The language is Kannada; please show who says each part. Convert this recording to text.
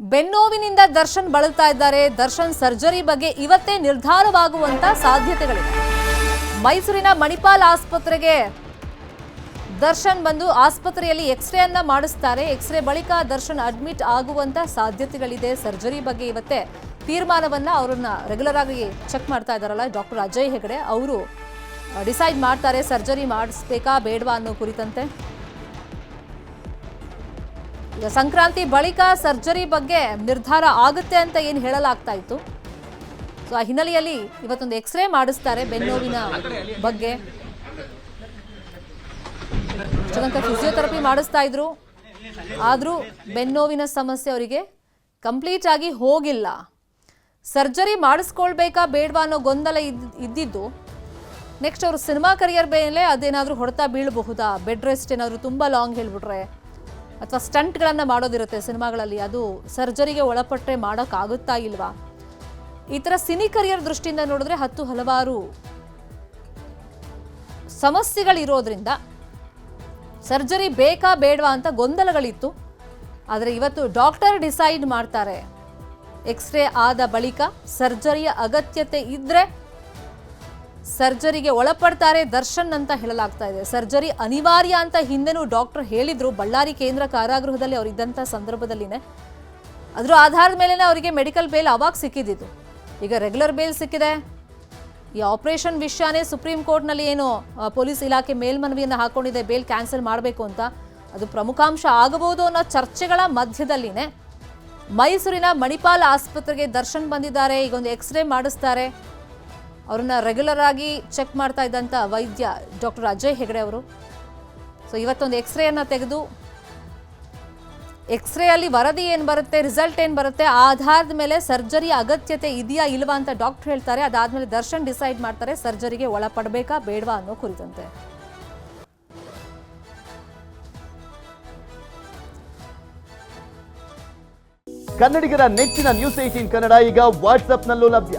Speaker 1: ಬೆನ್ನೋವಿನಿಂದ ದರ್ಶನ್ ಬಳಲ್ತಾ ಇದ್ದಾರೆ. ದರ್ಶನ್ ಸರ್ಜರಿ ಬಗ್ಗೆ ಇವತ್ತೇ ನಿರ್ಧಾರವಾಗುವಂತ ಸಾಧ್ಯತೆಗಳಿವೆ. ಮೈಸೂರಿನ ಮಣಿಪಾಲ್ ಆಸ್ಪತ್ರೆಗೆ ದರ್ಶನ್ ಬಂದು ಆಸ್ಪತ್ರೆಯಲ್ಲಿ ಎಕ್ಸ್ರೇ ಅನ್ನ ಮಾಡಿಸ್ತಾರೆ. ಎಕ್ಸ್ರೇ ಬಳಿಕ ದರ್ಶನ್ ಅಡ್ಮಿಟ್ ಆಗುವಂತ ಸಾಧ್ಯತೆಗಳಿದೆ. ಸರ್ಜರಿ ಬಗ್ಗೆ ಇವತ್ತೇ ತೀರ್ಮಾನವನ್ನ ಅವರನ್ನ ರೆಗ್ಯುಲರ್ ಆಗಿ ಚೆಕ್ ಮಾಡ್ತಾ ಇದ್ದಾರಲ್ಲ ಡಾಕ್ಟರ್ ಅಜಯ್ ಹೆಗಡೆ. ಅವರು ಡಿಸೈಡ್ ಮಾಡ್ತಾರೆ, ಸರ್ಜರಿ ಮಾಡಿಸ್ಬೇಕಾ ಬೇಡವಾ ಅನ್ನೋ ಕುರಿತಂತೆ. ಸಂಕ್ರಾಂತಿ ಬಳಿಕ ಸರ್ಜರಿ ಬಗ್ಗೆ ನಿರ್ಧಾರ ಆಗುತ್ತೆ ಅಂತ ಏನು ಹೇಳಲಾಗ್ತಾ ಇತ್ತು? ಸೊ ಆ ಹಿನ್ನೆಲೆಯಲ್ಲಿ ಇವತ್ತೊಂದು ಎಕ್ಸ್ರೇ ಮಾಡಿಸ್ತಾರೆ ಬೆನ್ನೋವಿನ ಬಗ್ಗೆ. ತನಕ ಫಿಸಿಯೋಥೆರಪಿ ಮಾಡಿಸ್ತಾ ಇದ್ರು. ಆದರೂ ಬೆನ್ನೋವಿನ ಸಮಸ್ಯೆ ಅವರಿಗೆ ಕಂಪ್ಲೀಟ್ ಆಗಿ ಹೋಗಿಲ್ಲ. ಸರ್ಜರಿ ಮಾಡಿಸ್ಕೊಳ್ಬೇಕಾ ಬೇಡವಾ ಅನ್ನೋ ಗೊಂದಲ ಇದ್, ಇದ್ದಿದ್ದು. ನೆಕ್ಸ್ಟ್ ಅವರು ಸಿನಿಮಾ ಕರಿಯರ್ ಮೇಲೆ ಅದೇನಾದರೂ ಹೊಡೆತ ಬೀಳಬಹುದಾ? ಬೆಡ್ ರೆಸ್ಟ್ ಏನಾದರೂ ತುಂಬ ಲಾಂಗ್ ಹೇಳ್ಬಿಟ್ರೆ. ಅಥವಾ ಸ್ಟಂಟ್ಗಳನ್ನು ಮಾಡೋದಿರುತ್ತೆ ಸಿನಿಮಾಗಳಲ್ಲಿ, ಅದು ಸರ್ಜರಿಗೆ ಒಳಪಟ್ಟರೆ ಮಾಡೋಕ್ಕಾಗುತ್ತಾ ಇಲ್ವಾ? ಈ ಥರ ಸಿನಿ ಕರಿಯರ್ ದೃಷ್ಟಿಯಿಂದ ನೋಡಿದ್ರೆ ಹತ್ತು ಹಲವಾರು ಸಮಸ್ಯೆಗಳಿರೋದ್ರಿಂದ ಸರ್ಜರಿ ಬೇಕಾ ಬೇಡವಾ ಅಂತ ಗೊಂದಲಗಳಿತ್ತು. ಆದರೆ ಇವತ್ತು ಡಾಕ್ಟರ್ ಡಿಸೈಡ್ ಮಾಡ್ತಾರೆ. ಎಕ್ಸ್ರೇ ಆದ ಬಳಿಕ ಸರ್ಜರಿಯ ಅಗತ್ಯತೆ ಇದ್ರೆ ಸರ್ಜರಿಗೆ ಒಳಪಡ್ತಾರೆ ದರ್ಶನ್ ಅಂತ ಹೇಳಲಾಗ್ತಾ ಇದೆ. ಸರ್ಜರಿ ಅನಿವಾರ್ಯ ಅಂತ ಹಿಂದೆನೂ ಡಾಕ್ಟರ್ ಹೇಳಿದ್ರು. ಬಳ್ಳಾರಿ ಕೇಂದ್ರ ಕಾರಾಗೃಹದಲ್ಲಿ ಅವರು ಇದ್ದಂಥ ಸಂದರ್ಭದಲ್ಲಿನೇ. ಅದರ ಆಧಾರದ ಮೇಲೆನೇ ಅವರಿಗೆ ಮೆಡಿಕಲ್ ಬೇಲ್ ಅವಾಗ ಸಿಕ್ಕಿದ್ದು ಈಗ ರೆಗ್ಯುಲರ್ ಬೇಲ್ ಸಿಕ್ಕಿದೆ. ಈ ಆಪರೇಷನ್ ವಿಷಯನೇ ಸುಪ್ರೀಂ ಕೋರ್ಟ್ನಲ್ಲಿ ಏನು ಪೊಲೀಸ್ ಇಲಾಖೆ ಮೇಲ್ಮನವಿಯನ್ನು ಹಾಕೊಂಡಿದೆ, ಬೇಲ್ ಕ್ಯಾನ್ಸಲ್ ಮಾಡಬೇಕು ಅಂತ. ಅದು ಪ್ರಮುಖಾಂಶ ಆಗಬಹುದು ಅನ್ನೋ ಚರ್ಚೆಗಳ ಮಧ್ಯದಲ್ಲಿನೇ ಮೈಸೂರಿನ ಮಣಿಪಾಲ್ ಆಸ್ಪತ್ರೆಗೆ ದರ್ಶನ್ ಬಂದಿದ್ದಾರೆ. ಈಗೊಂದು ಎಕ್ಸ್ರೇ ಮಾಡಿಸ್ತಾರೆ. ಅವ್ರನ್ನ ರೆಗ್ಯುಲರ್ ಆಗಿ ಚೆಕ್ ಮಾಡ್ತಾ ಇದ್ದಂಥ ವೈದ್ಯ ಡಾಕ್ಟರ್ ಅಜಯ್ ಹೆಗಡೆ ಅವರು. ಸೊ ಇವತ್ತೊಂದು ಎಕ್ಸ್ರೇಯನ್ನು ತೆಗೆದು ಎಕ್ಸ್ರೇ ಅಲ್ಲಿ ವರದಿ ಏನು ಬರುತ್ತೆ ರಿಸಲ್ಟ್ ಏನು ಬರುತ್ತೆ ಆಧಾರದ ಮೇಲೆ ಸರ್ಜರಿ ಅಗತ್ಯತೆ ಇದೆಯಾ ಇಲ್ವಾ ಅಂತ ಡಾಕ್ಟರ್ ಹೇಳ್ತಾರೆ. ಅದಾದ್ಮೇಲೆ ದರ್ಶನ್ ಡಿಸೈಡ್ ಮಾಡ್ತಾರೆ ಸರ್ಜರಿಗೆ ಒಳಪಡಬೇಕಾ, ಬೇಡವಾ ಅನ್ನೋ ಕುರಿತಂತೆ.
Speaker 2: ಕನ್ನಡಿಗರ ನೆಚ್ಚಿನ ನ್ಯೂಸ್ ಏಟೀನ್ ಕನ್ನಡ ಈಗ ವಾಟ್ಸ್ಆಪ್ನಲ್ಲೂ ಲಭ್ಯ.